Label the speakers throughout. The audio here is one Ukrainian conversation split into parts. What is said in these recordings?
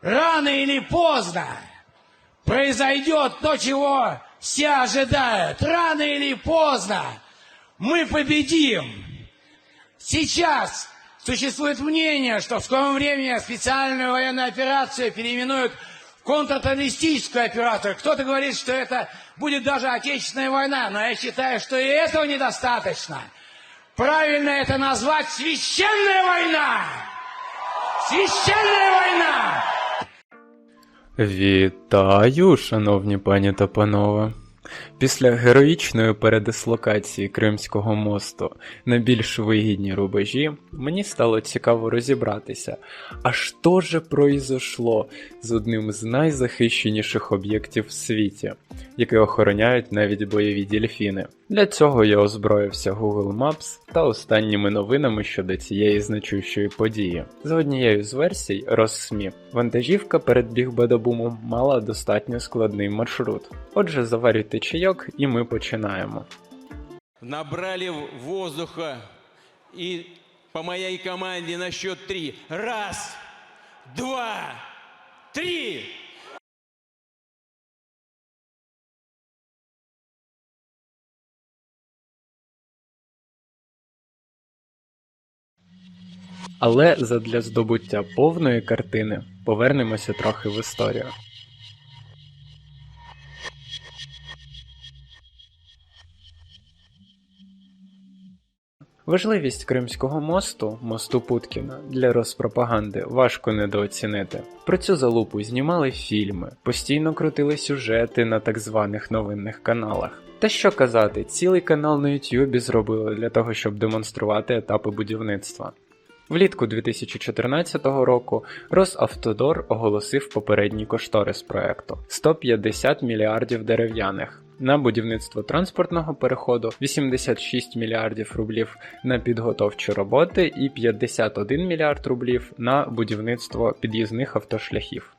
Speaker 1: рано или поздно произойдет то, чего все ожидают. Рано или поздно мы победим. Сейчас существует мнение, что в скором времени специальную военную операцию переименуют в контртеррористическую операцию. Кто-то говорит, что это будет даже Отечественная война, но я считаю, что и этого недостаточно. Правильно это назвать священная война! Священная война!
Speaker 2: Вітаю, шановні пані та панове. Після героїчної передислокації Кримського мосту на більш вигідні рубежі, мені стало цікаво розібратися, а що же произошло з одним з найзахищеніших об'єктів в світі, який охороняють навіть бойові дільфіни. Для цього я озброївся Google Maps та останніми новинами щодо цієї значущої події. За однією з версій Росмі, вантажівка перед бігбадабумом мала достатньо складний маршрут. Отже, заварюйте чайок і ми починаємо.
Speaker 3: Набрали воздуха и по моей команде на счет три. Раз, два, три.
Speaker 2: Але задля здобуття повної картини повернемося трохи в історію. Важливість Кримського мосту, мосту Путкіна, для розпропаганди важко недооцінити. Про цю залупу знімали фільми, постійно крутили сюжети на так званих новинних каналах. Та що казати, цілий канал на Ютубі зробили для того, щоб демонструвати етапи будівництва. Влітку 2014 року Росавтодор оголосив попередній кошторис проекту 150 мільярдів дерев'яних. На будівництво транспортного переходу 86 мільярдів рублів на підготовчі роботи і 51 мільярд рублів на будівництво під'їзних автошляхів.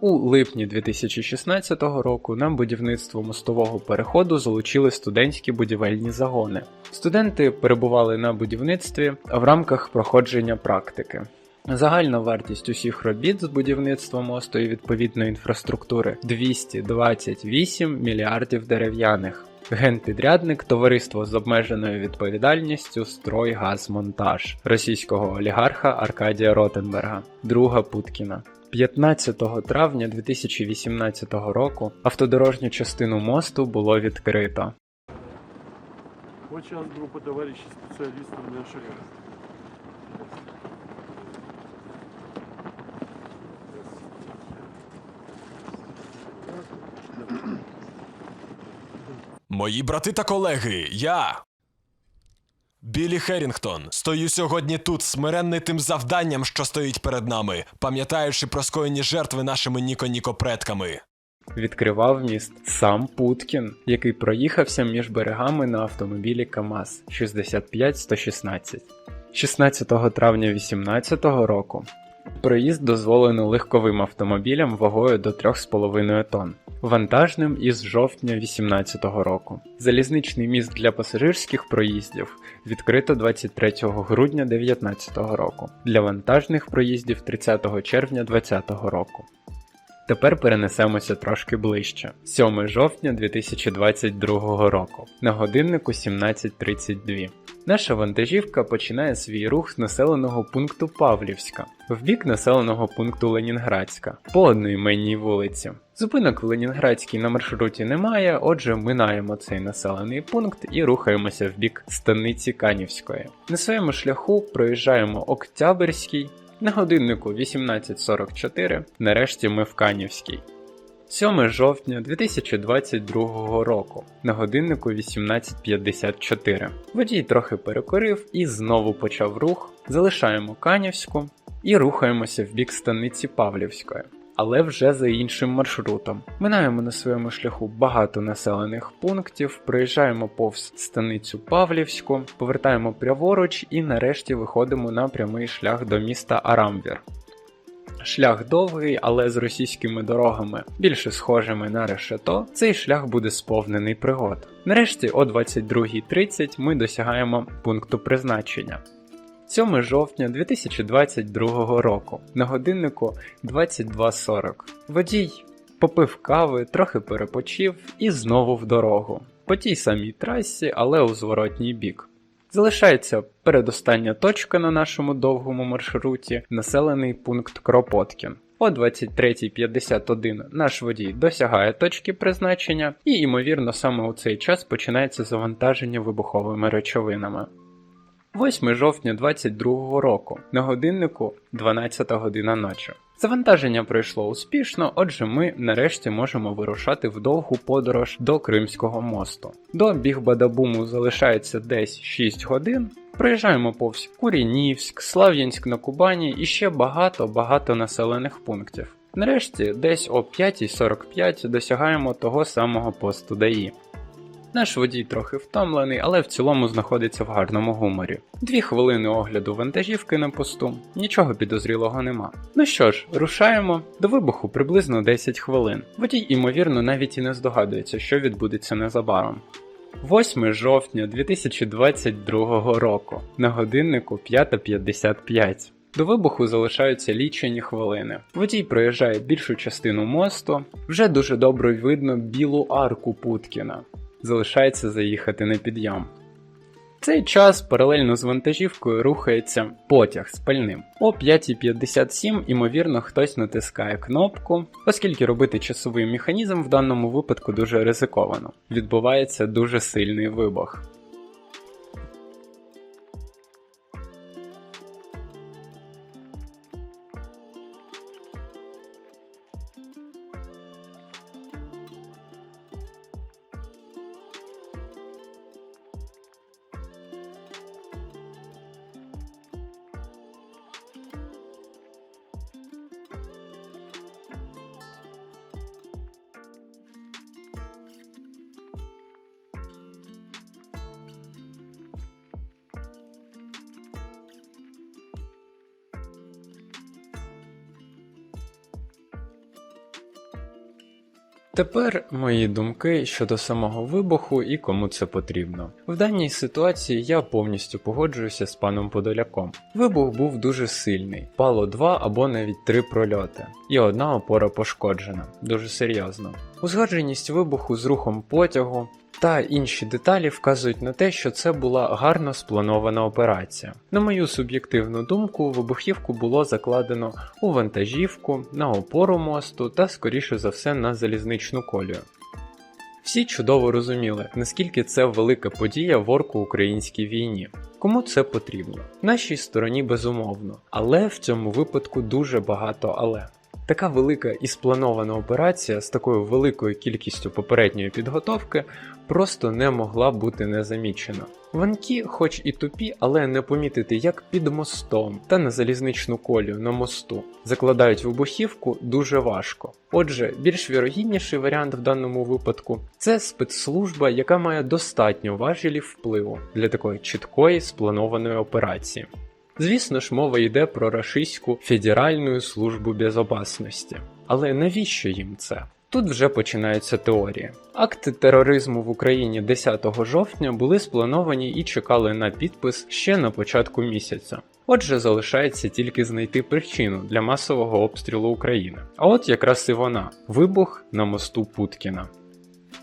Speaker 2: У липні 2016 року на будівництво мостового переходу залучили студентські будівельні загони. Студенти перебували на будівництві в рамках проходження практики. Загальна вартість усіх робіт з будівництва мосту і відповідної інфраструктури 228 мільярдів дерев'яних. Генпідрядник товариство з обмеженою відповідальністю «Стройгазмонтаж» російського олігарха Аркадія Ротенберга, друга Путкіна. 15 травня 2018 року автодорожню частину мосту було відкрито.
Speaker 4: Вот сейчас группа товарищей специалистов наших.
Speaker 5: Мої брати та колеги, я. Білі Херінгтон, стою сьогодні тут, смиренний тим завданням, що стоїть перед нами, пам'ятаючи про скоєні жертви нашими Ніко-Ніко предками.
Speaker 2: Відкривав міст сам Путкін, який проїхався між берегами на автомобілі КАМАЗ 65116. 16 травня 2018 року проїзд дозволено легковим автомобілям вагою до 3,5 тонн, вантажним із жовтня 2018 року. Залізничний міст для пасажирських проїздів відкрито 23 грудня 2019 року, для вантажних проїздів 30 червня 2020 року. Тепер перенесемося трошки ближче. 7 жовтня 2022 року. На годиннику 17.32. Наша вантажівка починає свій рух з населеного пункту Павлівська, в бік населеного пункту Ленінградська, по одноіменній вулиці. Зупинок в Ленінградській на маршруті немає, отже, минаємо цей населений пункт і рухаємося в бік станиці Канівської. На своєму шляху проїжджаємо Октябрьський, на годиннику 18.44, нарешті ми в Канівській. 7 жовтня 2022 року на годиннику 18.54. Водій трохи перекорив і знову почав рух. Залишаємо Канівську і рухаємося в бік станиці Павлівської, але вже за іншим маршрутом. Минаємо на своєму шляху багато населених пунктів, проїжджаємо повз станицю Павлівську, повертаємо праворуч і нарешті виходимо на прямий шлях до міста Арамвір. Шлях довгий, але з російськими дорогами, більше схожими на решето, цей шлях буде сповнений пригод. Нарешті о 22.30 ми досягаємо пункту призначення. 7 жовтня 2022 року. На годиннику 22.40. Водій попив кави, трохи перепочив і знову в дорогу. По тій самій трасі, але у зворотній бік. Залишається передостання точка на нашому довгому маршруті, населений пункт Кропоткін. О 23.51 наш водій досягає точки призначення, і, ймовірно, саме у цей час починається завантаження вибуховими речовинами. 8 жовтня 22 року на годиннику 12 година ночі. Завантаження пройшло успішно, отже, ми нарешті можемо вирушати в довгу подорож до Кримського мосту. До Бігбадабуму залишається десь 6 годин. Проїжджаємо повз Курінівськ, Слав'янськ на Кубані і ще багато-багато населених пунктів. Нарешті, десь о 5.45 досягаємо того самого посту ДАІ. Наш водій трохи втомлений, але в цілому знаходиться в гарному гуморі. Дві хвилини огляду вантажівки на посту, нічого підозрілого нема. Ну що ж, рушаємо до вибуху приблизно 10 хвилин. Водій, ймовірно, навіть і не здогадується, що відбудеться незабаром. 8 жовтня 2022 року на годиннику 5.55. До вибуху залишаються лічені хвилини. Водій проїжджає більшу частину мосту, вже дуже добре видно білу арку Путкіна. Залишається заїхати на підйом. В цей час паралельно з вантажівкою рухається потяг з пальним. О 5.57, ймовірно, хтось натискає кнопку, оскільки робити часовий механізм в даному випадку дуже ризиковано. Відбувається дуже сильний вибух. Тепер мої думки щодо самого вибуху і кому це потрібно. В даній ситуації я повністю погоджуюся з паном Подоляком. Вибух був дуже сильний, пало два або навіть три прольоти, і одна опора пошкоджена, дуже серйозно. Узгодженість вибуху з рухом потягу. Та інші деталі вказують на те, що це була гарно спланована операція. На мою суб'єктивну думку, вибухівку було закладено у вантажівку, на опору мосту та, скоріше за все, на залізничну колію. Всі чудово розуміли, наскільки це велика подія в орко-українській війні. Кому це потрібно? Нашій стороні безумовно, але в цьому випадку дуже багато але. Така велика і спланована операція з такою великою кількістю попередньої підготовки просто не могла бути незамічена. Ванки, хоч і тупі, але не помітити як під мостом та на залізничну колію на мосту, закладають вибухівку дуже важко. Отже, більш вірогідніший варіант в даному випадку це спецслужба, яка має достатньо важелів впливу для такої чіткої спланованої операції. Звісно ж, мова йде про рашистську Федеральну службу безопасності. Але навіщо їм це? Тут вже починаються теорії. Акти тероризму в Україні 10 жовтня були сплановані і чекали на підпис ще на початку місяця. Отже, залишається тільки знайти причину для масового обстрілу України. А от якраз і вона вибух на мосту Путкіна.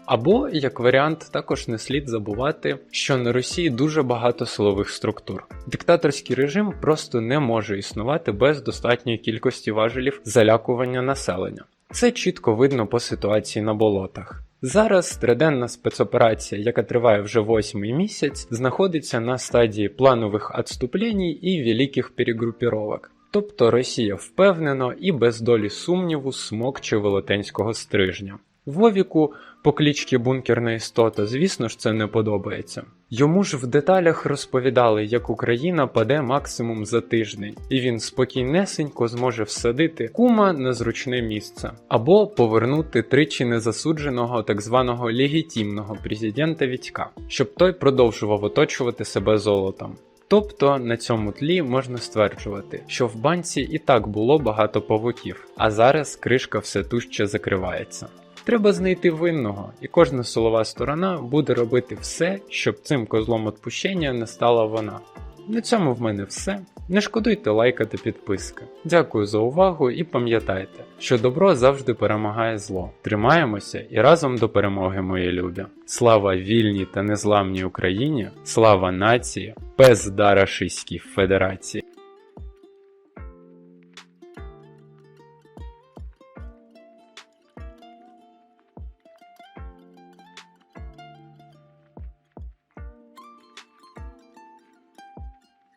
Speaker 2: Або, як варіант, також не слід забувати, що на Росії дуже багато силових структур. Диктаторський режим просто не може існувати без достатньої кількості важелів залякування населення. Це чітко видно по ситуації на болотах. Зараз триденна спецоперація, яка триває вже восьмий місяць, знаходиться на стадії планових відступлень і великих перегрупіровок. Тобто Росія впевнено і без долі сумніву смокче велетенського стрижня. Вовіку по клічці бункерна істота, звісно ж, це не подобається. Йому ж в деталях розповідали, як Україна паде максимум за тиждень, і він спокійнесенько зможе всадити кума на зручне місце, або повернути тричі незасудженого так званого легітимного президента Вітька, щоб той продовжував оточувати себе золотом. Тобто на цьому тлі можна стверджувати, що в банці і так було багато павуків, а зараз кришка все тужче закривається. Треба знайти винного, і кожна силова сторона буде робити все, щоб цим козлом відпущення не стала вона. На цьому в мене все. Не шкодуйте лайка та підписка. Дякую за увагу і пам'ятайте, що добро завжди перемагає зло. Тримаємося і разом до перемоги, мої любі. Слава вільній та незламній Україні, слава нації, пес Рашистській Федерації.